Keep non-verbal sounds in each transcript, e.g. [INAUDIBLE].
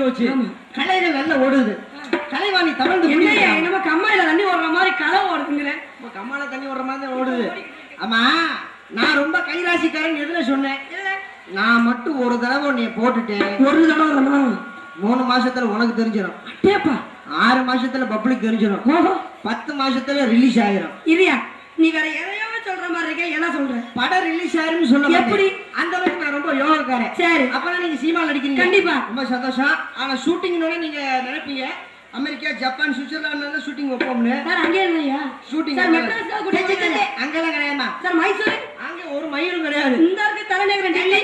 முடிஞ்சு போச்சு கலைகள் நல்லா ஓடுது. கலைவாணி தமிழ்ந்து என்னமோ கம்மாயில தண்ணி ஓடுற மாதிரி களை ஓடுதுங்கிற இப்ப கம்மால தண்ணி ஓடுற மாதிரி ஓடுது. ஆமா நான் ரொம்ப கைராசிக்காரன் எதுல சொன்னேன்? நான் மட்டும் ஒரு தடவை உன்னைய போட்டுட்டேன். ஒரு தடவை மூணு மாசத்துல உனக்கு தெரிஞ்சிடும் டேப்பா ஆறு மாசத்துல பப்ளிக் தெரிஞ்சிடும் பத்து மாசத்துல ரிலீஸ் ஆயிரும். இரியா நீ வேற எதையோ என்ன சொல்ற? படம் ரிலீஸ் ஆயிரும்னு சொல்ல மாட்டேன். எப்படி? அந்த அளவுக்கு நான் ரொம்ப யோகாக்காரன். சரி. அப்பதான் நீங்க சினிமா நடிக்கிறீங்க. கண்டிப்பா. ரொம்ப சந்தோஷம். ஆனா ஷூட்டிங்னோட நீங்க நினைப்பீங்க. அமெரிக்கா ஜப்பான் சுவிட்சர்லாந்து ஷூட்டிங் வைப்போம்னு. சார் அங்கே இல்லையா ஷூட்டிங் சார் மெட்ராஸ்ல கூட்டிட்டு போறாங்க. அங்கெல்லாம் கிடையாதுமா சார் மைசூர்? அங்க ஒரு மயிலும் கிடையாது. இந்த இருக்கு தலைநகரம் டெல்லி.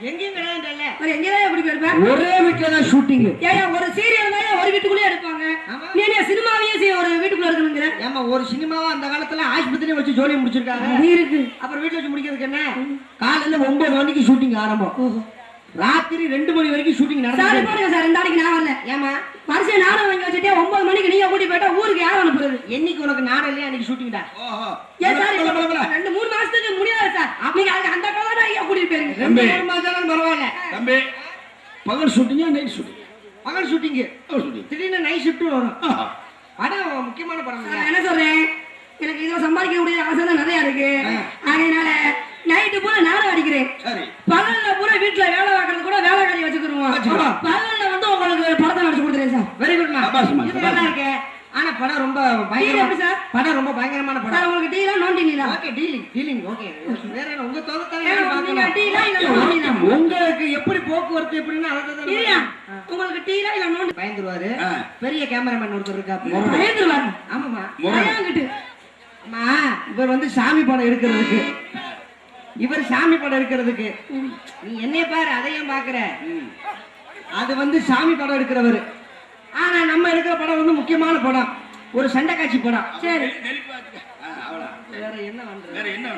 எங்கேயும் கிடையாது ஒரு எங்கேதான் எப்படி போயிருப்பேன் ஒரே வீட்டுல தான் ஷூட்டிங் ஏயா ஒரு சீரியல் தான் ஒரு வீட்டுக்குள்ளே எடுப்பாங்க ஆமா. நீ என்ன சினிமாவையே சீ- ஒரு வீட்டுக்குள்ள இருக்கணுங்கிற ஏமா ஒரு சினிமாவா அந்த காலத்துல ஆஸ்பத்திரியை வச்சு ஜோலி முடிச்சிருக்காங்க? இருக்கு. அப்புறம் வீட்டுல வச்சு முடிக்கிறதுக்கு என்ன? காலையில ஒன்பது மணிக்கு ஷூட்டிங் ஆரம்பம். ராத்திரி ரெண்டு மணி வரைக்கும் ஷூட்டிங் சார் நடந்து போடுங்க சார் இந்த நாளைக்கு நான் வரல. ஏமா வருஷம் நானும் வாங்கி வச்சுட்டே ஒன்பது மணிக்கு நீங்க கூட்டி போயிட்டா ஊருக்கு யார் அனுப்புறது? என்னைக்கு உனக்கு நாடகம் இல்லையா அன்னைக்கு ஷூட்டிங்டா ஏன் சார் ரெண்டு மூணு மாசத்துக்கு முடியாது சார். நீங்க அதுக்கு அந்த காலம் ஐயா கூட்டிட்டு போயிருங்க. ரெண்டு மூணு மாசம் பரவாயில்ல. தம்பி. பகல் ஷூட்டிங்கா நைட் ஷூட்டிங் பகல் ஷூட்டிங் திடீர்னு நைட் ஷிஃப்ட் வரும். படம் முக்கியமான படம் நான் என்ன சொல்றேன்? எனக்கு இதுல சம்பாதிக்கக்கூடிய ஆசை தான் நிறைய இருக்கு. அதனால நைட்டு பூரா நானும் அடிக்கிறேன். சரி. பகல்ல பூரா வீட்டுல வேலை பார்க்கறது கூட வேலைக்காரி வச்சுக்கிருவோம். வச்சுக்கலாம். பகல்ல வந்து உங்களுக்கு படத்தை நடிச்சு கொடுத்துறேன் சார். வெரி குட் நல்லா இருக்கு. ஆனா படம் ரொம்ப எப்படி பயங்கரமா சார்? படம் ரொம்ப பயங்கரமான படம். உங்களுக்கு டீலா நான் டீலா? Okay dealing dealing okay. வேற என்ன உங்க டீலா உங்களுக்கு எப்படி போக்குவரத்து எப்படின்னு அதை இல்லையா? உங்களுக்கு டீலா இல்ல நோண்டி பயந்துருவாரு. பெரிய கேமராமேன் ஒருத்தர் இருக்கா பயந்துருவாரு. ஆமாமா. பயந்துட்டு அம்மா இவர் வந்து சாமி படம் எடுக்கிறதுக்கு. இவர் சாமி படம் எடுக்கிறதுக்கு. நீ என்னைய பாரு அதையும் பாக்குற. அது வந்து சாமி படம் எடுக்கிறவர். ஆனா நம்ம எடுக்கிற படம் வந்து முக்கியமான படம். ஒரு சண்டை காட்சி படம். சரி. வேற என்ன பண்றது? வேற என்ன?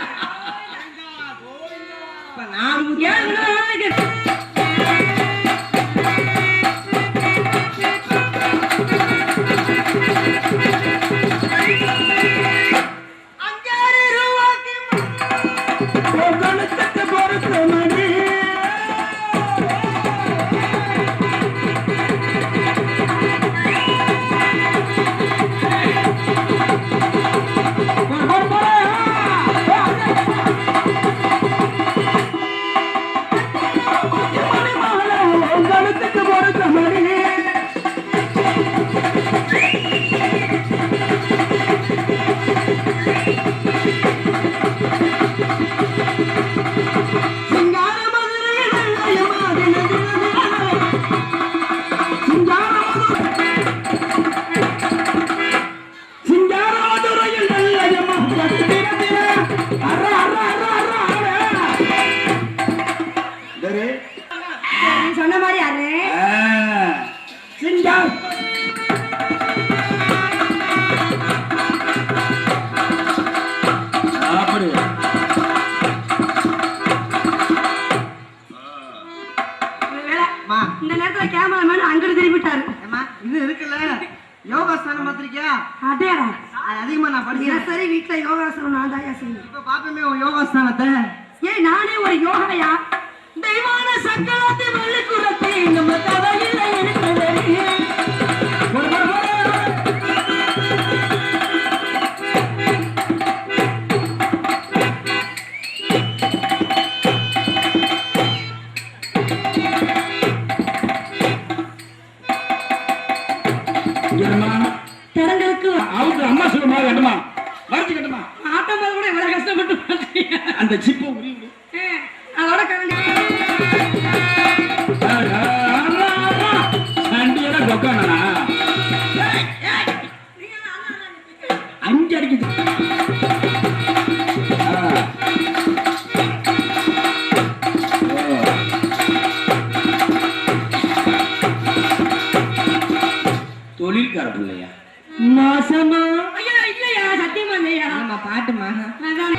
[LAUGHS] પણ આમ ક્યાં பாப்பமே அந்த சிப்பை உரி உரி. ஆ, அதோட கலந்து சண்டியோட கொக்கானா அஞ்சு அடிக்குது. ஆ. ஓ. தொழில்கார பிள்ளையா? மாசமா ஐயா இல்லையா சத்தியமா இல்லையா? ஆமா பாட்டுமா. அதான்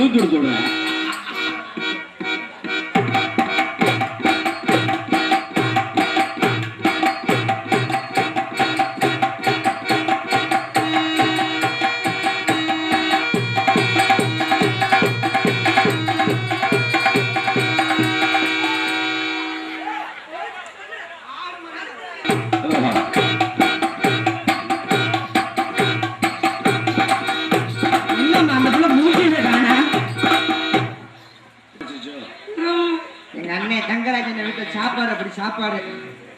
budur durumda.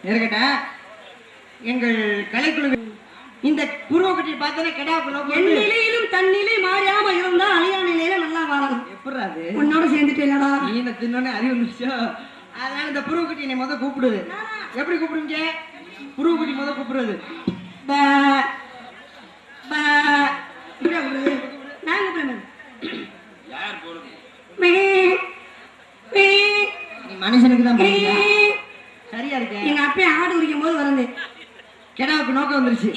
இருக்கட்டும் எங்கள் கலைக்குழு இந்த புருவக்கட்டி பார்த்தோன்னே கிடா என் நிலையிலும் தன் நிலை மாறாம இருந்தா அழியா நிலையில நல்லா வாழணும் எப்படி அது? உன்னோட சேர்ந்துட்டு இல்லடா நீன தின்னோடனே அறிவு வந்துச்சோ அதனால இந்த புருவக்குட்டி என்னை முத கூப்பிடுது எப்படி கூப்பிடுங்க புருவக்குட்டி முத கூப்பிடுறது. நான் கூப்பிடுறேன் மீ நீ மனுஷனுக்கு தான் கிடாவுக்கு நோக்கம் வந்துருச்சு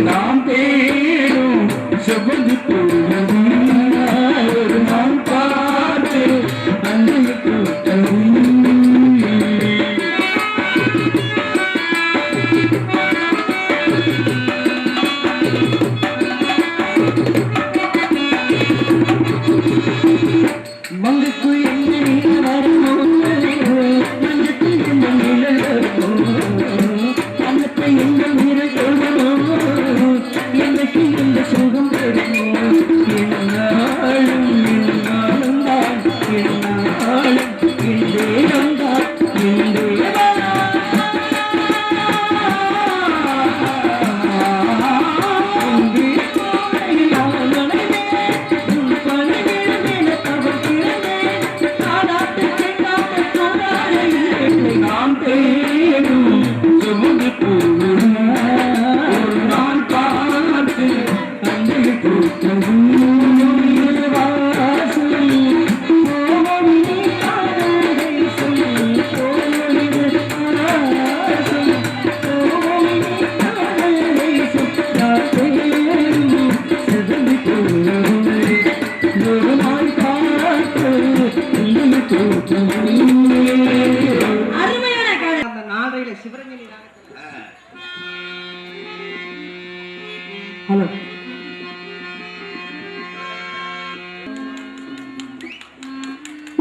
நாம் தேடும் செவ்வந்தி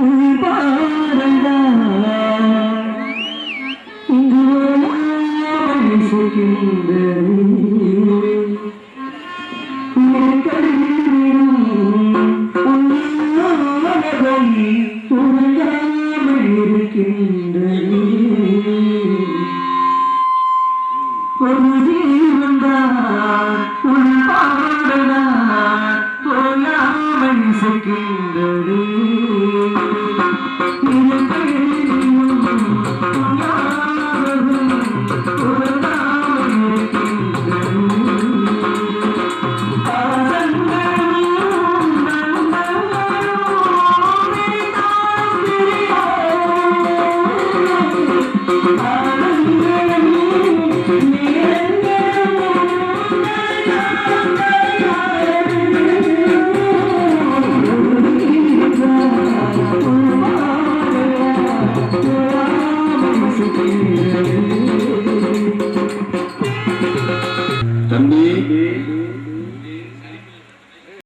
ஒரு